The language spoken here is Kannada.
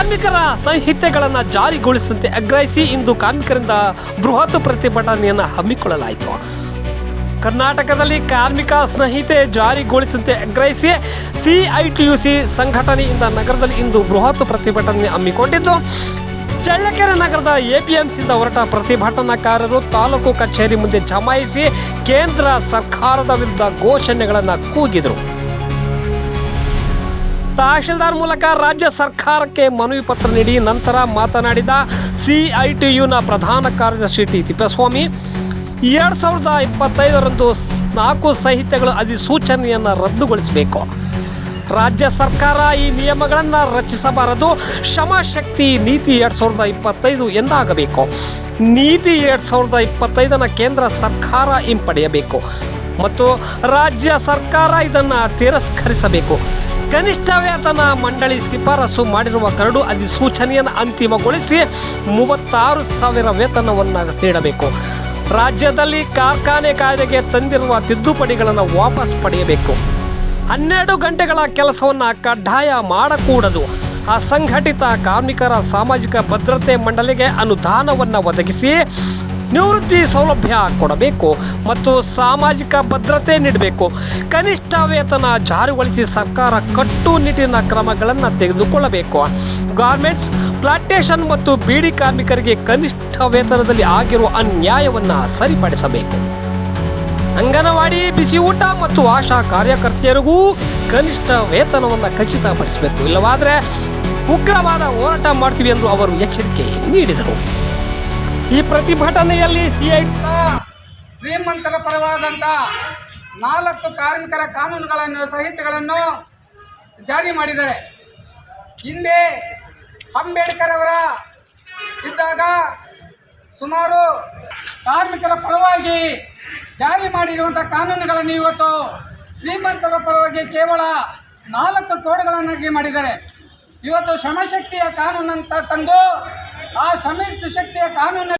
ಕಾರ್ಮಿಕರ ಸಂಹಿತೆಗಳನ್ನು ಜಾರಿಗೊಳಿಸುವಂತೆ ಆಗ್ರಹಿಸಿ ಇಂದು ಕಾರ್ಮಿಕರಿಂದ ಬೃಹತ್ ಪ್ರತಿಭಟನೆಯನ್ನು ಹಮ್ಮಿಕೊಳ್ಳಲಾಯಿತು. ಕರ್ನಾಟಕದಲ್ಲಿ ಕಾರ್ಮಿಕ ಸಂಹಿತೆ ಜಾರಿಗೊಳಿಸುವಂತೆ ಆಗ್ರಹಿಸಿ ಸಿಐಟಿಯುಸಿ ಸಂಘಟನೆಯಿಂದ ನಗರದಲ್ಲಿ ಇಂದು ಬೃಹತ್ ಪ್ರತಿಭಟನೆ ಹಮ್ಮಿಕೊಂಡಿದ್ದು, ಚಳ್ಳಕೆರೆ ನಗರದ ಎಪಿಎಂಸಿಯಿಂದ ಹೊರಟ ಪ್ರತಿಭಟನಾಕಾರರು ತಾಲೂಕು ಕಚೇರಿ ಮುಂದೆ ಜಮಾಯಿಸಿ ಕೇಂದ್ರ ಸರ್ಕಾರದ ವಿರುದ್ಧ ಘೋಷಣೆಗಳನ್ನು ಕೂಗಿದರು. ತಹಶೀಲ್ದಾರ್ ಮೂಲಕ ರಾಜ್ಯ ಸರ್ಕಾರಕ್ಕೆ ಮನವಿ ಪತ್ರ ನೀಡಿ ನಂತರ ಮಾತನಾಡಿದ ಸಿಐಟಿಯುನ ಪ್ರಧಾನ ಕಾರ್ಯದರ್ಶಿ ಟಿ ತಿಪ್ಪೇಸ್ವಾಮಿ, ಎರಡು ಸಾವಿರದ ಇಪ್ಪತ್ತೈದರಂದು ನಾಲ್ಕು ಸಂಹಿತೆಗಳು ಅಧಿಸೂಚನೆಯನ್ನು ರದ್ದುಗೊಳಿಸಬೇಕು. ರಾಜ್ಯ ಸರ್ಕಾರ ಈ ನಿಯಮಗಳನ್ನು ರಚಿಸಬಾರದು. ಶ್ರಮಶಕ್ತಿ ನೀತಿ ಎರಡು ಸಾವಿರದ ಇಪ್ಪತ್ತೈದು ಎಂದಾಗಬೇಕು. ನೀತಿ ಎರಡು ಸಾವಿರದ ಇಪ್ಪತ್ತೈದನ್ನು ಕೇಂದ್ರ ಸರ್ಕಾರ ಹಿಂಪಡೆಯಬೇಕು. ಮತ್ತು ರಾಜ್ಯ ಸರ್ಕಾರ ಇದನ್ನು ತಿರಸ್ಕರಿಸಬೇಕು. ಕನಿಷ್ಠ ವೇತನ ಮಂಡಳಿ ಶಿಫಾರಸು ಮಾಡಿರುವ ಕರಡು ಅಧಿಸೂಚನೆಯನ್ನು ಅಂತಿಮಗೊಳಿಸಿ ಮೂವತ್ತಾರು ಸಾವಿರ ವೇತನವನ್ನು ನೀಡಬೇಕು. ರಾಜ್ಯದಲ್ಲಿ ಕಾರ್ಖಾನೆ ಕಾಯ್ದೆಗೆ ತಂದಿರುವ ತಿದ್ದುಪಡಿಗಳನ್ನು ವಾಪಸ್ ಪಡೆಯಬೇಕು. ಹನ್ನೆರಡು ಗಂಟೆಗಳ ಕೆಲಸವನ್ನು ಕಡ್ಡಾಯ ಮಾಡಕೂಡದು. ಅಸಂಘಟಿತ ಕಾರ್ಮಿಕರ ಸಾಮಾಜಿಕ ಭದ್ರತೆ ಮಂಡಳಿಗೆ ಅನುದಾನವನ್ನು ಒದಗಿಸಿ ನಿವೃತ್ತಿ ಸೌಲಭ್ಯ ಕೊಡಬೇಕು ಮತ್ತು ಸಾಮಾಜಿಕ ಭದ್ರತೆ ನೀಡಬೇಕು. ಕನಿಷ್ಠ ವೇತನ ಜಾರಿಗೊಳಿಸಿ ಸರ್ಕಾರ ಕಟ್ಟುನಿಟ್ಟಿನ ಕ್ರಮಗಳನ್ನು ತೆಗೆದುಕೊಳ್ಳಬೇಕು. ಗಾರ್ಮೆಂಟ್ಸ್ ಪ್ಲಾಂಟೇಶನ್ ಮತ್ತು ಬೀಡಿ ಕಾರ್ಮಿಕರಿಗೆ ಕನಿಷ್ಠ ವೇತನದಲ್ಲಿ ಆಗಿರುವ ಅನ್ಯಾಯವನ್ನು ಸರಿಪಡಿಸಬೇಕು. ಅಂಗನವಾಡಿ, ಬಿಸಿ ಊಟ ಮತ್ತು ಆಶಾ ಕಾರ್ಯಕರ್ತೆಯರಿಗೂ ಕನಿಷ್ಠ ವೇತನವನ್ನು ಖಚಿತಪಡಿಸಬೇಕು. ಇಲ್ಲವಾದರೆ ಉಗ್ರವಾದ ಹೋರಾಟ ಮಾಡ್ತೀವಿ ಎಂದು ಅವರು ಎಚ್ಚರಿಕೆ ನೀಡಿದರು. ಈ ಪ್ರತಿಭಟನೆಯಲ್ಲಿ ಸಿಐ ಶ್ರೀಮಂತರ ಪರವಾದಂಥ ನಾಲ್ಕು ಕಾರ್ಮಿಕರ ಕಾನೂನುಗಳನ್ನು ಸಹಿತಗಳನ್ನು ಜಾರಿ ಮಾಡಿದ್ದಾರೆ. ಹಿಂದೆ ಅಂಬೇಡ್ಕರ್ ಅವರ ಇದ್ದಾಗ ಸುಮಾರು ಕಾರ್ಮಿಕರ ಪರವಾಗಿ ಜಾರಿ ಮಾಡಿರುವಂಥ ಕಾನೂನುಗಳನ್ನು ಇವತ್ತು ಶ್ರೀಮಂತರ ಪರವಾಗಿ ಕೇವಲ ನಾಲ್ಕು ಕೋಡ್ಗಳನ್ನಾಗಿ ಮಾಡಿದ್ದಾರೆ. ಇವತ್ತು ಶ್ರಮಶಕ್ತಿಯ ಕಾನೂನಂತ ತಂದು ಆ ಶ್ರಮ ಶಕ್ತಿಯ ಕಾನೂನು